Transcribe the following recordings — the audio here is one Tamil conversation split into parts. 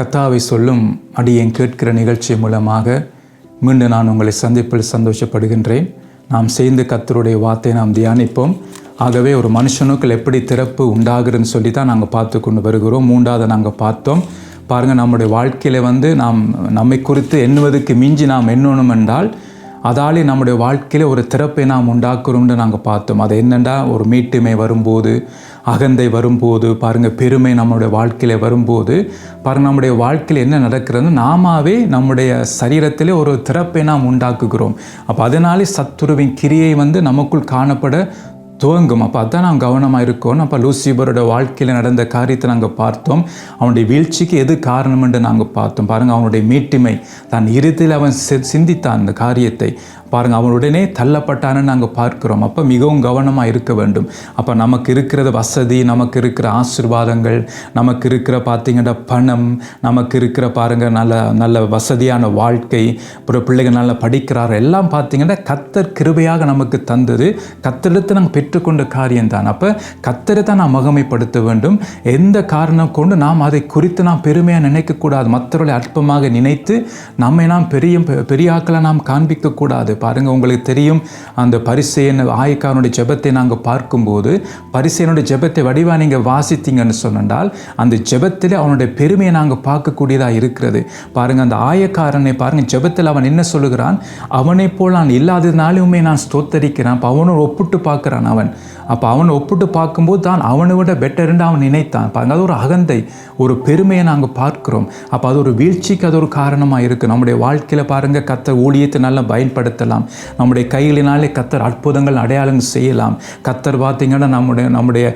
கத்தாவை சொல்லும் அடியேன் கேட்கிற நிகழ்ச்சி மூலமாக மீண்டும் நான் உங்களை சந்திப்பில் சந்தோஷப்படுகின்றேன். நாம் சேர்ந்து கத்தருடைய வார்த்தை நாம் தியானிப்போம். ஆகவே ஒரு மனுஷனுக்குள் எப்படி திறப்பு உண்டாகுதுன்னு சொல்லி தான் நாங்கள் பார்த்து கொண்டு வருகிறோம். மூன்றாவது நாங்கள் பார்த்தோம். பாருங்கள் நம்முடைய வாழ்க்கையில் வந்து நாம் நம்மை குறித்து எண்ணுவதற்கு மிஞ்சி நாம் எண்ணணும் என்றால் அதாலே நம்முடைய வாழ்க்கையில் ஒரு திறப்பை நாம் உண்டாக்குறோம்னு நாங்கள் பார்த்தோம். அது என்னென்னா ஒரு மீட்டுமை வரும்போது அகந்தை வரும்போது பாருங்கள் பெருமை நம்மளுடைய வாழ்க்கையில் வரும்போது பாருங்கள் நம்முடைய வாழ்க்கையில் என்ன நடக்கிறது நாமாவே நம்முடைய சரீரத்திலே ஒரு திறப்பை நாம் உண்டாக்குகிறோம். அப்போ அதனாலே சத்துருவின் கிரியை வந்து நமக்குள் காணப்பட துவங்கும். அப்போ அதான் நாம் கவனமாக இருக்கணும் அப்போ லூசிபரோட வாழ்க்கையில் நடந்த காரியத்தை நாங்கள் பார்த்தோம். அவனுடைய வீழ்ச்சிக்கு எது காரணம் என்று நாங்கள் பார்த்தோம். பாருங்கள் அவனுடைய மீட்டுமை தன் இறுதியில் அவன் சிந்தித்தான் அந்த காரியத்தை. பாருங்கள் அவன் உடனே தள்ளப்பட்டான்னு நாங்கள் பார்க்குறோம். அப்போ மிகவும் கவனமாக இருக்க வேண்டும். அப்போ நமக்கு இருக்கிறது வசதி நமக்கு இருக்கிற ஆசிர்வாதங்கள் நமக்கு இருக்கிற பார்த்திங்கன்னா பணம் நமக்கு இருக்கிற பாருங்கள் நல்ல நல்ல வசதியான வாழ்க்கை அப்புறம் பிள்ளைகள் நல்லா படிக்கிறார் எல்லாம் பார்த்திங்கன்னா கத்தர் கிருபையாக நமக்கு தந்தது. கத்தெடுத்து நாங்கள் பெற்றுக்கொண்ட காரியம்தான். அப்போ கத்தரை தான் நாம் மகமைப்படுத்த வேண்டும். எந்த காரணம் கொண்டு நாம் அதை குறித்து நாம் பெருமையாக நினைக்கக்கூடாது. மற்றவர்களை அற்பமாக நினைத்து நம்மை நாம் பெரிய பெரிய ஆக்களை நாம் காண்பிக்கக்கூடாது. பாருங்கள் உங்களுக்கு தெரியும் அந்த பரிசையன் ஆயக்காரனுடைய ஜெபத்தை நாங்கள் பார்க்கும்போது பரிசையனுடைய ஜெபத்தை வடிவாக நீங்கள் வாசித்தீங்கன்னு சொன்னால் அந்த ஜெபத்தில் அவனுடைய பெருமையை நாங்கள் பார்க்கக்கூடியதாக இருக்கிறது. பாருங்கள் அந்த ஆயக்காரனை பாருங்கள் ஜெபத்தில் அவன் என்ன சொல்லுகிறான்? அவனை போல் நான் இல்லாததுனாலுமே நான் ஸ்தோத்தரிக்கிறான். அவனும் ஒப்பிட்டு பார்க்குறான் அவன். அப்போ அவனை ஒப்பிட்டு பார்க்கும்போது தான் அவனை விட பெட்டர்ன்னு அவன் நினைத்தான். பாருங்கள் அது ஒரு அகந்தை ஒரு பெருமையை நாங்கள் பார்க்குறோம். அப்போ அது ஒரு வீழ்ச்சிக்கு அது ஒரு காரணமாக இருக்குது நம்முடைய வாழ்க்கையில் பாருங்கள் கத்தர் ஊழியத்தை நல்லா பயன்படுத்தலாம். நம்முடைய கைகளினாலே கத்தர் அற்புதங்கள் அடையாளங்கள் செய்யலாம். கத்தர் பார்த்தீங்கன்னா நம்முடைய நம்முடைய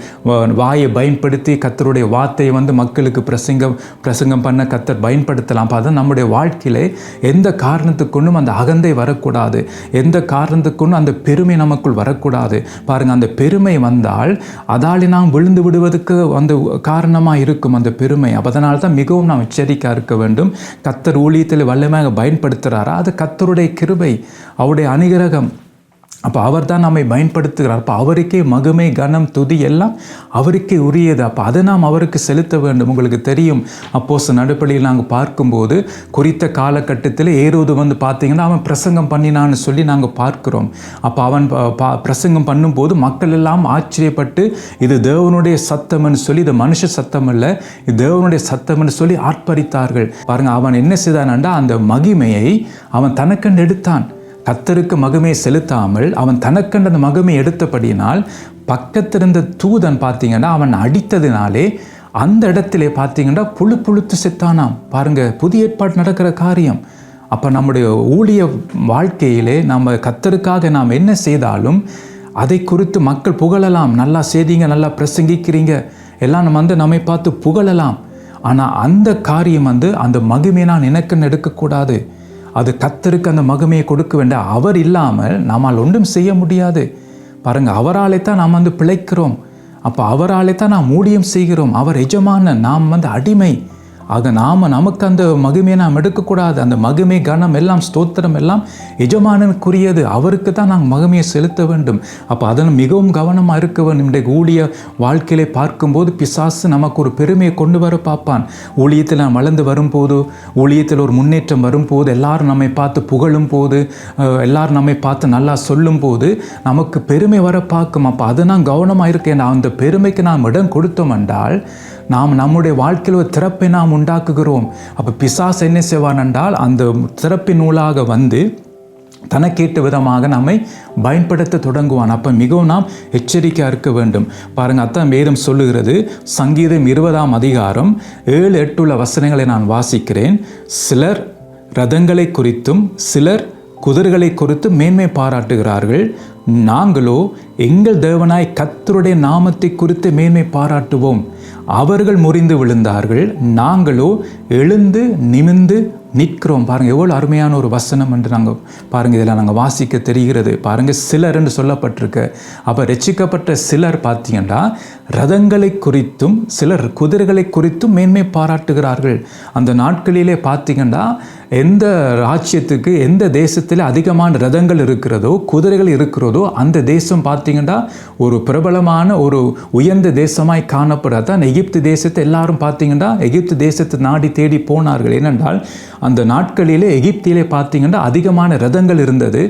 வாயை பயன்படுத்தி கத்தருடைய வார்த்தையை வந்து மக்களுக்கு பிரசங்கம் பிரசங்கம் பண்ண கத்தர் பயன்படுத்தலாம். அப்போ அதான் நம்முடைய வாழ்க்கையில் எந்த காரணத்துக்கொண்டும் அந்த அகந்தை வரக்கூடாது. எந்த காரணத்துக்கொண்டும் அந்த பெருமை நமக்குள் வரக்கூடாது. பாருங்கள் அந்த பெருமை வந்தால் அதாலே நாம் விழுந்து விடுவதற்கு அந்த காரணமாக இருக்கும் அந்த பெருமை. அதனால் அதனால தான் மிகவும் நாம் எச்சரிக்கையாக இருக்க வேண்டும். கத்தர் ஊழியத்தில் வல்லமையாக பயன்படுத்துகிறாரா அது கத்தருடைய கிருபை அவருடைய அனுகிரகம். அப்போ அவர் தான் நம்மை பயன்படுத்துகிறார். அப்போ அவருக்கே மகுமை கனம் துதி எல்லாம் அவருக்கே உரியது. அப்போ அதை நாம் அவருக்கு செலுத்த வேண்டும். உங்களுக்கு தெரியும் அப்போஸ் நடுப்படியில் நாங்கள் பார்க்கும்போது குறித்த காலகட்டத்தில் ஏறுவது வந்து பார்த்தீங்கன்னா அவன் பிரசங்கம் பண்ணினான்னு சொல்லி நாங்கள் பார்க்குறோம். அப்போ அவன் பா பிரசங்கம் பண்ணும்போது மக்கள் எல்லாம் ஆச்சரியப்பட்டு இது தேவனுடைய சத்தம்னு சொல்லி இது மனுஷ சத்தம் இல்லை இது தேவனுடைய சத்தம்னு சொல்லி ஆர்ப்பரித்தார்கள். பாருங்கள் அவன் என்ன செய்தான்டா அந்த மகிமையை அவன் தனக்கண்டு எடுத்தான். கத்தருக்கு மகமே செலுத்தாமல் அவன் தனக்கண்ட அந்த மகமே எடுத்தபடியினால் பக்கத்திருந்த தூதன் பார்த்தீங்கன்னா அவன் அடித்ததினாலே அந்த இடத்திலே பார்த்தீங்கன்னா புழு புழுத்து செத்தானாம். பாருங்கள் புதிய ஏற்பாடு நடக்கிற காரியம். அப்போ நம்முடைய ஊழிய வாழ்க்கையிலே நம்ம கத்தருக்காக நாம் என்ன செய்தாலும் அதை குறித்து மக்கள் புகழலாம். நல்லா செய்தீங்க நல்லா பிரசங்கிக்கிறீங்க. எல்லாம் நம்ம வந்து நம்மை பார்த்து புகழலாம். ஆனால் அந்த காரியம் வந்து அந்த மகிமையை நான் எனக்குன்னு எடுக்கக்கூடாது. அது கத்தருக்கு அந்த மகிமையை கொடுக்க வேண்டாம் அவர் இல்லாமல் நம்மால் ஒன்றும் செய்ய முடியாது. பாருங்கள் அவராலே தான் நாம் வந்து பிழைக்கிறோம். அப்போ அவராலே தான் நாம் ஊழியம் செய்கிறோம். அவர் எஜமான நாம் வந்து அடிமை. ஆக நாம் நமக்கு அந்த மகிமையை நாம் எடுக்கக்கூடாது. அந்த மகிமை கனம் எல்லாம் ஸ்தோத்திரம் எல்லாம் எஜமானனுக்குரியது. அவருக்கு தான் நாங்கள் மகிமையை செலுத்த வேண்டும். அப்போ அதன் மிகவும் கவனமாக இருக்க வேண்டும். இன்றைக்கு ஊழிய வாழ்க்கையிலே பார்க்கும்போது பிசாசு நமக்கு ஒரு பெருமையை கொண்டு வர பார்ப்பான். ஊழியத்தில் நாம் வளர்ந்து வரும்போது ஊழியத்தில் ஒரு முன்னேற்றம் வரும்போது எல்லாரும் நம்மை பார்த்து புகழும் போது எல்லாரும் நம்மை பார்த்து நல்லா சொல்லும் போது நமக்கு பெருமை வர பார்க்கும். அப்போ அதை நான் கவனமாக இருக்கேன் அந்த பெருமைக்கு நாம் இடம் கொடுத்தோம் என்றால் நாம் நம்முடைய வாழ்க்கையில் ஒரு திறப்பை நாம் உண்டாக்குகிறோம். அப்போ பிசாஸ் என்ன செய்வான் என்றால் அந்த திறப்பின் நூலாக வந்து தனக்கேட்டு விதமாக நம்மை பயன்படுத்த தொடங்குவான். அப்போ மிகவும் நாம் எச்சரிக்கையாக இருக்க வேண்டும். பாருங்கள் அத்தான் வேதம் சொல்லுகிறது சங்கீதம் இருபதாம் அதிகாரம் ஏழு எட்டுள்ள வசனங்களை நான் வாசிக்கிறேன். சிலர் ரதங்களை குறித்தும் சிலர் குதிர்களை குறித்து மேன்மை பாராட்டுகிறார்கள். நாங்களோ எங்கள் தேவனாய் கத்தருடைய நாமத்தை குறித்து மேன்மை பாராட்டுவோம். அவர்கள் முறிந்து விழுந்தார்கள். நாங்களோ எழுந்து நிமிந்து நிற்கிறோம். பாருங்கள் எவ்வளோ அருமையான ஒரு வசனம் என்று நாங்கள் பாருங்கள் இதில் நாங்கள் வாசிக்க தெரிகிறது. பாருங்கள் சிலர் என்று சொல்லப்பட்டிருக்கு. அப்போ ரசிக்கப்பட்ட சிலர் பார்த்தீங்கன்னா ரதங்களை குறித்தும் சிலர் குதிரைகளை குறித்தும் மேன்மை பாராட்டுகிறார்கள். அந்த நாட்களிலே பார்த்தீங்கன்னா எந்த ராஜ்யத்துக்கு எந்த தேசத்தில் அதிகமான ரதங்கள் இருக்கிறதோ குதிரைகள் இருக்கிறதோ அந்த தேசம் பார்த்தீங்கன்னா ஒரு பிரபலமான ஒரு உயர்ந்த தேசமாய் காணப்படாது அந்த எகிப்து தேசத்தை எல்லாரும் பார்த்தீங்கன்னா எகிப்து தேசத்தை நாடி தேடி போனார்கள். ஏனென்றால் அந்த நாட்களிலே எகிப்திலே பார்த்தீங்கன்னா அதிகமான ரதங்கள் இருந்தது.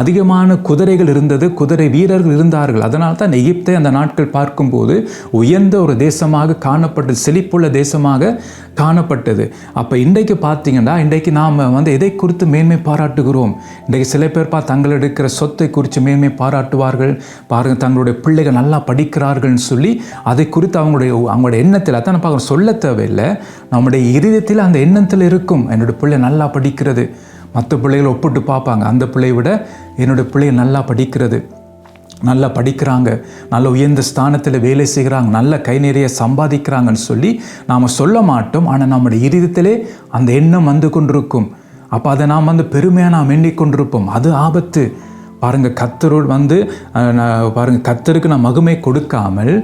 அதிகமான குதிரைகள் இருந்தது குதிரை வீரர்கள் இருந்தார்கள். அதனால் தான் எகிப்தை அந்த நாட்கள் பார்க்கும்போது உயர்ந்த ஒரு தேசமாக காணப்பட்டது செழிப்புள்ள தேசமாக காணப்பட்டது. அப்போ இன்றைக்கு பார்த்தீங்கன்னா இன்றைக்கு நாம் வந்து எதை குறித்து மேன்மை பாராட்டுகிறோம்? இன்றைக்கு சில பேர் பா தங்கள் எடுக்கிற சொத்தை குறித்து மேன்மை பாராட்டுவார்கள். பாருங்க தங்களுடைய பிள்ளைகள் நல்லா படிக்கிறார்கள்னு சொல்லி அதை குறித்து அவங்களுடைய அவங்களுடைய எண்ணத்தில் அதான் பார்க்குறோம் சொல்ல தேவையில்லை. நம்முடைய இருதயத்தில் அந்த எண்ணத்தில் இருக்கும். என்னுடைய பிள்ளை நல்லா படிக்கிறது. மற்ற பிள்ளைகளை ஒப்பிட்டு பார்ப்பாங்க. அந்த பிள்ளையை விட என்னோடய பிள்ளை நல்லா படிக்கிறது. நல்லா படிக்கிறாங்க. நல்ல உயர்ந்த ஸ்தானத்தில் வேலை செய்கிறாங்க. நல்ல கை நிறைய சம்பாதிக்கிறாங்கன்னு சொல்லி நாம் சொல்ல மாட்டோம். ஆனால் நம்முடைய இருதயத்திலே அந்த எண்ணம் வந்து கொண்டிருக்கும். அப்போ அதை நாம் வந்து பெருமையாக நாம் எண்ணிக்கொண்டிருப்போம் அது ஆபத்து. பாருங்கள் கத்தரோடு வந்து பாருங்கள் கத்தருக்கு நான் மகிமை கொடுக்காமல்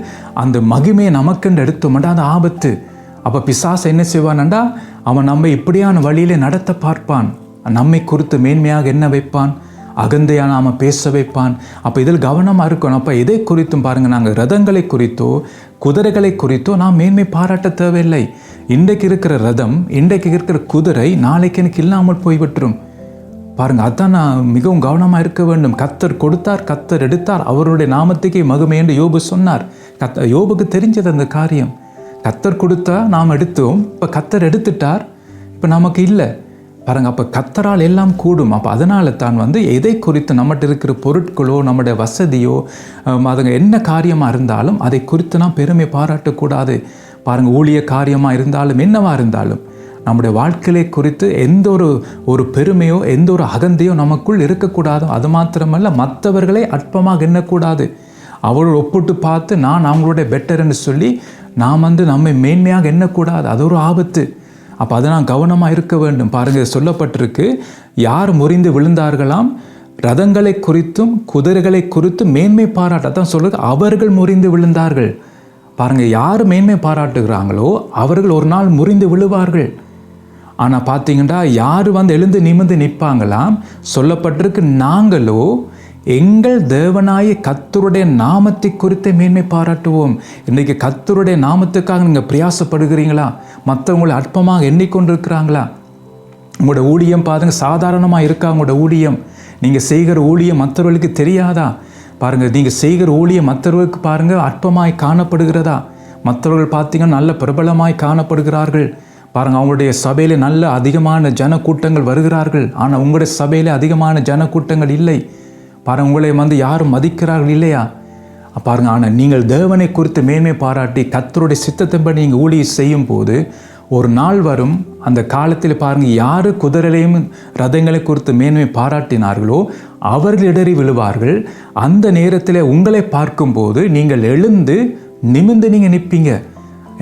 அந்த மகிமையை நமக்குன்னு எடுத்தோம்னா அது ஆபத்து. அப்போ பிசாஸ் என்ன செய்வானண்டா அவன் நம்ம இப்படியான வழியிலே நடத்த பார்ப்பான். நம்மை குறித்து மேன்மையாக என்ன வைப்பான்? அகந்தையா நாம் பேச வைப்பான்? அப்போ இதில் கவனமாக இருக்கணும். அப்போ எதை குறித்தும் பாருங்கள் நாங்கள் ரதங்களை குறித்தோ குதிரைகளை குறித்தோ நாம் மேன்மை பாராட்ட தேவையில்லை. இன்றைக்கு இருக்கிற ரதம் இன்றைக்கு இருக்கிற குதிரை நாளைக்கு எனக்கு இல்லாமல் போய்விட்டுரும். பாருங்கள் அதான் நான் மிகவும் கவனமாக இருக்க வேண்டும். கத்தர் கொடுத்தார் கத்தர் எடுத்தார். அவருடைய நாமத்துக்கே மகுமை என்று யோபு சொன்னார். கத்த யோபுக்கு தெரிஞ்சது அந்த காரியம். கத்தர் கொடுத்தா நாம் எடுத்தோம். இப்போ கத்தர் எடுத்துட்டார். இப்போ நமக்கு இல்லை. பாருங்கள் அப்போ கத்தரால் எல்லாம் கூடும். அப்போ அதனால தான் வந்து எதை குறித்து நம்மகிட்ட இருக்கிற பொருட்களோ நம்முடைய வசதியோ அதுங்க என்ன காரியமாக இருந்தாலும் அதை குறித்து நாம் பெருமை பாராட்டக்கூடாது. பாருங்கள் ஊழிய காரியமாக இருந்தாலும் என்னவாக இருந்தாலும் நம்முடைய வாழ்க்கையை குறித்து எந்த ஒரு ஒரு பெருமையோ எந்த ஒரு அகந்தையோ நமக்குள் இருக்கக்கூடாது. அது மாத்திரமல்ல மற்றவர்களை அற்பமாக எண்ணக்கூடாது. அவர்கள் ஒப்பிட்டு பார்த்து நான் அவங்களுடைய பெட்டர்ன்னு சொல்லி நாம் வந்து நம்மை மேன்மையாக எண்ணக்கூடாது. அது ஒரு ஆபத்து. அப்போ அதை நான் கவனமாக இருக்க வேண்டும். பாருங்கள் சொல்லப்பட்டிருக்கு. யார் முறிந்து விழுந்தார்களாம்? ரதங்களை குறித்தும் குதிரைகளை குறித்தும் மேன்மை பாராட்ட. தான் அவர்கள் முறிந்து விழுந்தார்கள். பாருங்கள் யார் மேன்மை பாராட்டுகிறாங்களோ அவர்கள் ஒரு நாள் முறிந்து விழுவார்கள். ஆனால் பார்த்தீங்கன்னா யார் வந்து எழுந்து நிமிந்து நிற்பாங்களாம்? சொல்லப்பட்டிருக்கு நாங்களோ எங்கள் தேவனாய கத்தருடைய நாமத்தை குறித்து மேன்மை பாராட்டுவோம். இன்றைக்கு கத்தருடைய நாமத்துக்காக நீங்கள் பிரயாசப்படுகிறீங்களா? மற்றவங்களை அற்பமாக எண்ணிக்கொண்டிருக்கிறாங்களா? உங்களோட ஊழியம் பாருங்க சாதாரணமாக இருக்கா உங்களோட ஊழியம்? நீங்கள் செய்கிற ஊழியம் மற்றவர்களுக்கு தெரியாதா? பாருங்கள் நீங்கள் செய்கிற ஊழியம் மற்றவர்களுக்கு பாருங்கள் அற்பமாய் காணப்படுகிறதா? மற்றவர்கள் பார்த்தீங்கன்னா நல்ல பிரபலமாய் காணப்படுகிறார்கள். பாருங்கள் அவங்களுடைய சபையில் நல்ல அதிகமான ஜனக்கூட்டங்கள் வருகிறார்கள். ஆனால் உங்களுடைய சபையில் அதிகமான ஜனக்கூட்டங்கள் இல்லை. பாருங்கள் உங்களை வந்து யாரும் மதிக்கிறார்கள் இல்லையா? பாருங்கள் ஆனால் நீங்கள் தேவனை குறித்து மேன்மை பாராட்டி கத்தருடைய சித்தத்தின்படி நீங்கள் ஊழியை செய்யும் போது ஒரு நாள் வரும் அந்த காலத்தில் பாருங்கள் யார் குதிரைகளையும் ரதங்களை குறித்து மேன்மை பாராட்டினார்களோ அவர்கள் இடறி விழுவார்கள். அந்த நேரத்தில் உங்களை பார்க்கும்போது நீங்கள் எழுந்து நிமிர்ந்து நீங்கள் நிற்பீங்க.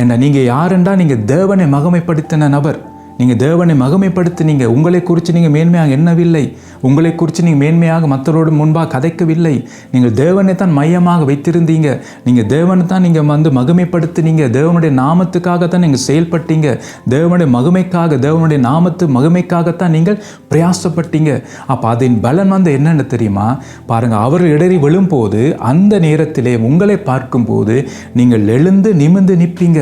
என்ன நீங்கள் யாருண்டா நீங்கள் தேவனை மகமைப்படுத்தின நபர். நீங்கள் தேவனை மகிமைப்படுத்தினீங்க உங்களை குறித்து நீங்கள் மேன்மையாக எண்ணவில்லை. உங்களை குறித்து நீங்கள் மேன்மையாக மற்றவரோடு முன்பாக கதைக்கவில்லை. நீங்கள் தேவனை தான் மையமாக வைத்திருந்தீங்க. நீங்கள் தேவனை தான் நீங்கள் வந்து மகிமைப்படுத்தினீங்க. தேவனுடைய நாமத்துக்காகத்தான் நீங்கள் செயல்பட்டீங்க. தேவனுடைய மகிமைக்காக தேவனுடைய நாமத்து மகிமைக்காகத்தான் நீங்கள் பிரயாசப்பட்டீங்க. அப்போ அதன் பலன் வந்து என்னென்னு தெரியுமா? பாருங்கள் அவர் இடறி விழும்போது அந்த நேரத்திலே உங்களை பார்க்கும்போது நீங்கள் எழுந்து நிமிர்ந்து நிற்பீங்க.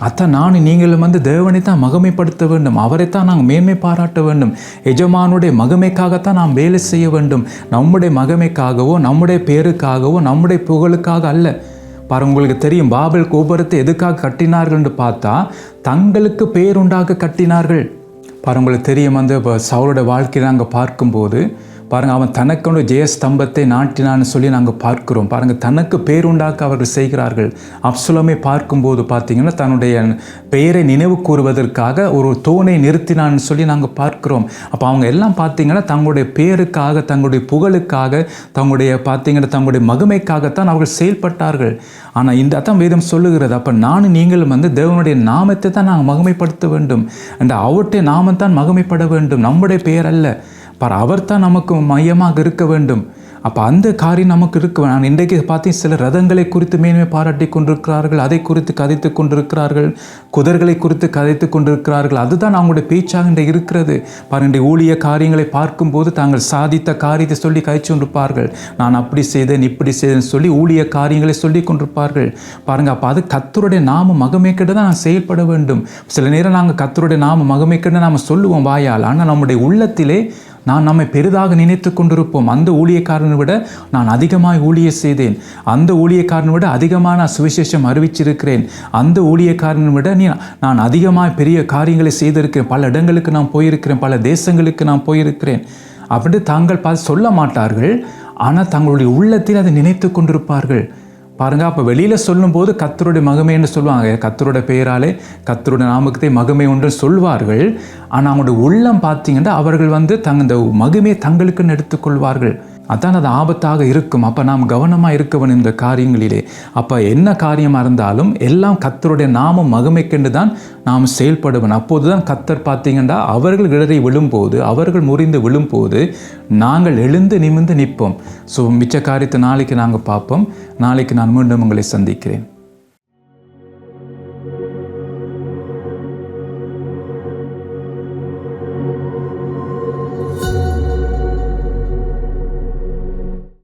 அத்தான் நான் நீங்களும் வந்து தேவனை தான் மகமைப்படுத்த வேண்டும். அவரைத்தான் நாங்கள் மேன்மை பாராட்ட வேண்டும். எஜமானுடைய மகமைக்காகத்தான் நாம் வேலை செய்ய வேண்டும். நம்முடைய மகமைக்காகவோ நம்முடைய பேருக்காகவோ நம்முடைய புகழுக்காக அல்ல. பாருங்க உங்களுக்கு தெரியும் பாபல் கோபுரத்தை எதுக்காக கட்டினார்கள்னு பார்த்தா தங்களுக்கு பேருண்டாக கட்டினார்கள். பாருங்க உங்களுக்கு தெரியும் வந்து இப்போ சவுளோட வாழ்க்கையை நாங்கள் பார்க்கும்போது பாருங்கள் அவன் தனக்கொண்டு ஜெயஸ்தம்பத்தை நாட்டினான்னு சொல்லி நாங்கள் பார்க்கிறோம். பாருங்கள் தனக்கு பேருண்டாக்க அவர்கள் செய்கிறார்கள். அப்சுலமை பார்க்கும்போது பார்த்தீங்கன்னா தன்னுடைய பெயரை நினைவு கூறுவதற்காக ஒரு தோனை நிறுத்தினான்னு சொல்லி நாங்கள் பார்க்கிறோம். அப்போ அவங்க எல்லாம் பார்த்தீங்கன்னா தங்களுடைய பேருக்காக தங்களுடைய புகழுக்காக தங்களுடைய பார்த்தீங்கன்னா தங்களுடைய மகிமைக்காகத்தான் அவர்கள் செயல்பட்டார்கள். ஆனால் இந்த தான் வேதம் சொல்லுகிறது அப்போ நானும் நீங்களும் வந்து தேவனுடைய நாமத்தை தான் நாங்கள் மகிமைப்படுத்த வேண்டும். அந்த அவருடைய நாமத்தான் மகிமைப்பட வேண்டும். நம்முடைய பெயர் அல்ல. பார் அவர் தான் நமக்கு மையமாக இருக்க வேண்டும். அப்போ அந்த காரியம் நமக்கு இருக்கு நான் இன்றைக்கு பார்த்தேன் சில ரதங்களை குறித்து மேன்மை பாராட்டி கொண்டிருக்கிறார்கள் அதை குறித்து கதைத்து கொண்டிருக்கிறார்கள் குதிர்களை குறித்து கதைத்து கொண்டிருக்கிறார்கள். அதுதான் அவங்களுடைய பேச்சாக இன்றை இருக்கிறது. பாருங்க இன்றைய ஊழிய காரியங்களை பார்க்கும்போது தாங்கள் சாதித்த காரியத்தை சொல்லி கழிச்சு கொண்டிருப்பார்கள் நான் அப்படி செய்தேன் இப்படி செய்தேன் சொல்லி ஊழிய காரியங்களை சொல்லி கொண்டிருப்பார்கள். பாருங்கள் அப்போ அது கத்தருடைய நாம மகமேக்கிட்டு தான் நான் செயல்பட வேண்டும். சில நேரம் நாங்கள் கத்தருடைய நாம மகமேக்கிட்டு நாம் சொல்லுவோம் வாயால். ஆனால் நம்முடைய உள்ளத்திலே நான் நம்மை பெரிதாக நினைத்து கொண்டிருப்போம். அந்த ஊழியக்காரனை விட நான் அதிகமாக ஊழிய செய்தேன். அந்த ஊழியக்காரனை விட அதிகமாக நான் சுவிசேஷம் அறிவிச்சிருக்கிறேன். அந்த ஊழியக்காரனை விட நீ நான் அதிகமாக பெரிய காரியங்களை செய்திருக்கிறேன். பல இடங்களுக்கு நான் போயிருக்கிறேன். பல தேசங்களுக்கு நான் போயிருக்கிறேன். அப்படின்னு தாங்கள் பார்த்து சொல்ல மாட்டார்கள். ஆனால் தங்களுடைய உள்ளத்தில் அதை நினைத்து கொண்டிருப்பார்கள். பாருங்க அப்போ வெளியில் சொல்லும்போது கத்தருடைய மகமைன்னு சொல்லுவாங்க. கத்தருடைய பெயராலே கத்தருடைய நாமக்கத்தை மகிமை ஒன்று சொல்வார்கள். ஆனால் அவங்களுடைய உள்ளம் பார்த்தீங்கன்னா அவர்கள் வந்து தங்க இந்த மகிமையை தங்களுக்குன்னு எடுத்துக்கொள்வார்கள். அதான் அது ஆபத்தாக இருக்கும். அப்போ நாம் கவனமாக இருக்கவன் இந்த காரியங்களிலே. அப்போ என்ன காரியமாக இருந்தாலும் எல்லாம் கத்தருடைய நாமம் மகிமைக்கென்று தான் நாம் செயல்படுவன் அப்போது தான் கத்தர் பார்த்தீங்கன்னா அவர்கள் இடறி விழும்போது அவர்கள் முறிந்து விழும்போது நாங்கள் எழுந்து நிமிர்ந்து நிற்போம். ஸோ மிச்ச காரியத்தை நாளைக்கு நாங்கள் பார்ப்போம். நாளைக்கு நான் மீண்டும் உங்களை சந்திக்கிறேன்.